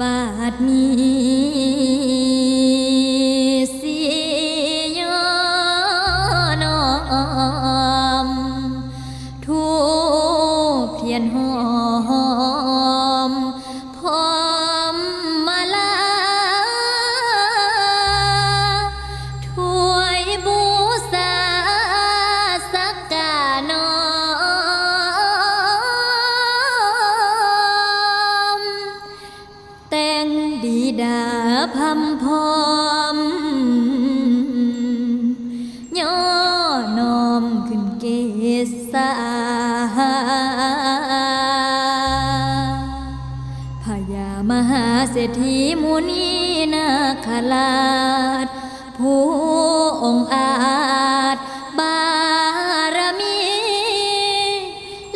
บาดมีสียอนอมทูเพียนหอม ดาพัมพอมย่อนอมขึ้นเกศาพญามหาเศรษฐีมุนีนาคราชผู้องอาจบารมี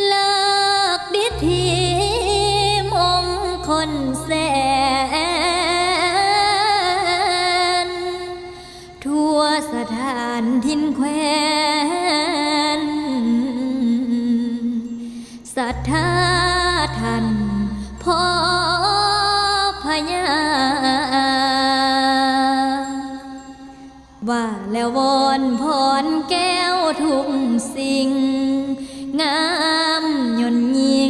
เลิกดิธีมงคลแสน สถานทินแควนศรัทธาท่านพ่อพญาว่าแล้ววอนพรแก้วทุกสิ่ง งามยนยิง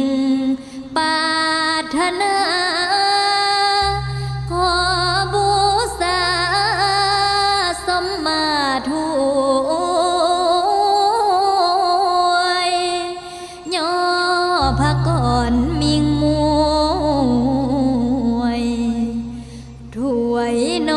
ไว้น